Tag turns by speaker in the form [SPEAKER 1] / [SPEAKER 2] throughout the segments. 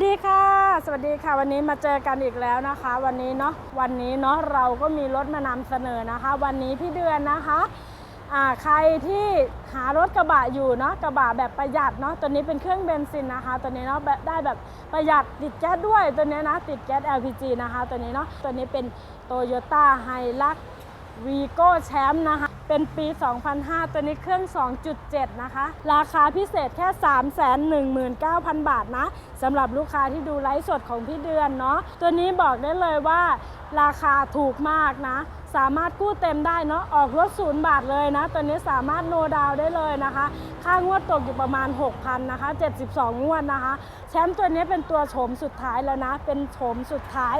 [SPEAKER 1] วัสดีค่ะ สวัสดีค่ะ วันนี้มาเจอกันอีกแล้วนะคะ วันนี้เนาะวันนี้เนาะเราก็มีรถมานำเสนอนะคะ วันนี้พี่เดือนนะคะอ่าใครที่หารถกระบะอยู่เนาะกระบะแบบประหยัดเนาะตัวนี้เป็นเครื่องเบนซินนะคะ ตัวนี้เนาะได้แบบประหยัดติดแก๊สด้วยตัวนี้นะติดแก๊ส LPG นะคะ ตัวนี้เนาะตัวนี้เป็น Toyota Hilux วีโก้แชมป์นะคะ เป็นปี 2005 ตัวนี้เครื่อง 2.7 นะคะ ราคาพิเศษแค่ 319,000 บาทนะสำหรับลูกค้าที่ดูไลฟ์สดของพี่เดือนเนาะ ตัวนี้บอกได้เลยว่าราคาถูกมากนะ สามารถกู้เต็มได้เนาะ ออกรถศูนย์บาทเลยนะ ตัวนี้สามารถโนดาวได้เลยนะคะ ค่างวดตกอยู่ประมาณ 6,000นะคะ 72 งวดนะคะ แชมป์ตัวนี้เป็นตัวโฉมสุดท้ายแล้วนะ เป็นโฉมสุดท้าย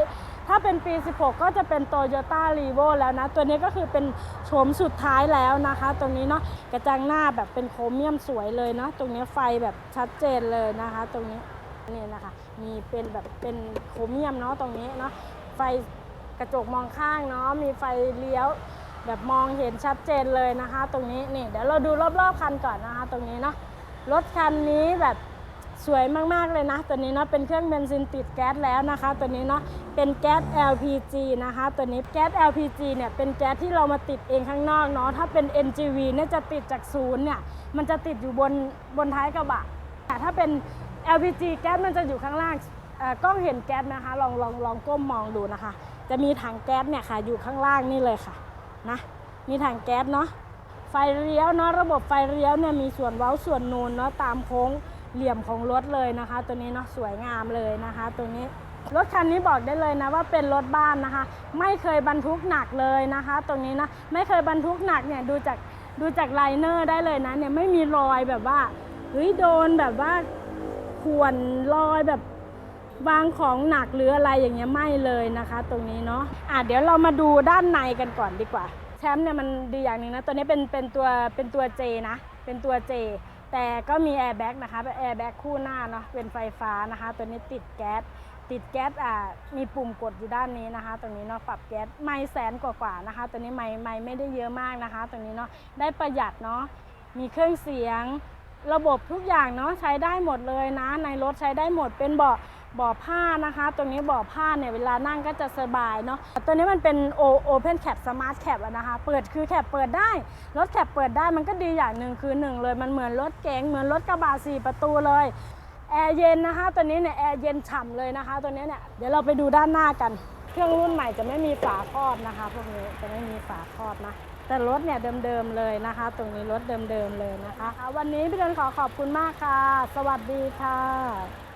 [SPEAKER 1] ถ้าเป็นปี 16 ก็จะเป็น Toyota r e v o แล้วนะ ตัวนี้ก็คือเป็นโฉมสุดท้ายแล้วนะคะ ตรงนี้เนาะกระจังหน้าแบบเป็นโครเมียมสวยเลยเนาะตรงนี้ไฟแบบชัดเจนเลยนะคะ ตรงนี้นี่นะคะมีเป็นแบบเป็นโครเมียมเนาะตรงนี้เนาะไฟกระจกมองข้างเนาะมีไฟเลี้ยวแบบมองเห็นชัดเจนเลยนะคะ ตรงนี้นี่เดี๋ยวเราดูรอบๆคันก่อนนะคะ ตรงนี้เนาะรถคันนี้แบบ สวยมากๆเลยนะ ตัวนี้เนาะเป็นเครื่องเบนซินติดแก๊สแล้วนะคะ ตัวนี้เนาะเป็นแก๊ส LPG นะคะ ตัวนี้แก๊ส LPG เนี่ยเป็นแก๊สที่เรามาติดเองข้างนอกเนาะถ้าเป็น NGV เนี่ยจะติดจากศูนย์เนี่ยมันจะติดอยู่บนบนท้ายกระบะแต่ถ้าเป็น LPG แก๊สมันจะอยู่ข้างล่างอ่อกล้องเห็นแก๊สนะคะ ลองลองลองก้มมองดูนะคะ จะมีถังแก๊สเนี่ยค่ะอยู่ข้างล่างนี่เลยค่ะนะมีถังแก๊สเนาะไฟเลี้ยวเนาะระบบไฟเลี้ยวเนี่ยมีส่วนเว้าส่วนนูนเนาะตามโค้ง เหลี่ยมของรถเลยนะคะ ตัวนี้เนาะสวยงามเลยนะคะ ตัวนี้รถคันนี้บอกได้เลยนะว่าเป็นรถบ้านนะคะ ไม่เคยบรรทุกหนักเลยนะคะ ตรงนี้นะไม่เคยบรรทุกหนักเนี่ยดูจากดูจากไลเนอร์ได้เลยนะเนี่ยไม่มีรอยแบบว่าเฮ้ยโดนแบบว่าข่วนรอยแบบวางของหนักหรืออะไรอย่างเงี้ยไม่เลยนะคะ ตรงนี้เนาะอะเดี๋ยวเรามาดูด้านในกันก่อนดีกว่า แชมป์เนี่ยมันดีอย่างหนึ่งนะตัวนี้เป็นเป็นตัวเป็นตัว J นะเป็นตัว J แต่ก็มีแอร์แบ็กนะคะเป็นแอร์แบ็กคู่หน้าเนาะเป็นไฟฟ้านะคะ ตัวนี้ติดแก๊สติดแก๊สอ่ามีปุ่มกดอยู่ด้านนี้นะคะ ตรงนี้เนาะปรับแก๊สไม่แสนกว่าๆนะคะ ตัวนี้ไม่ไม่ไม่ได้เยอะมากนะคะ ตรงนี้เนาะได้ประหยัดเนาะมีเครื่องเสียงระบบทุกอย่างเนาะใช้ได้หมดเลยนะ ในรถใช้ได้หมดเป็นเบาะ บาะผ้านะคะ ตรงนี้เบาะผ้าเนี่ยเวลานั่งก็จะสบายเนาะตัวนี้มันเป็นโอเพนแคปสมาร์ทแคปนะคะ เปิดคือแคปเปิดได้ รถแคปเปิดได้มันก็ดีอย่างหนึ่งคือหนึ่งเลย มันเหมือนรถเก๋งเหมือนรถกระบะสี่ประตูเลยแอร์เย็นนะคะตัวนี้เนี่ยแอร์เย็นฉ่ำเลยนะคะตัวนี้เนี่ยเดี๋ยวเราไปดูด้านหน้ากัน เครื่องรุ่นใหม่จะไม่มีฝาครอบนะคะพวกนี้จะไม่มีฝาครอบนะแต่รถเนี่ยเดิมๆเลยนะคะ ตรงนี้รถเดิมๆเลยนะคะ วันนี้พี่เดินขอขอบคุณมากค่ะ สวัสดีค่ะ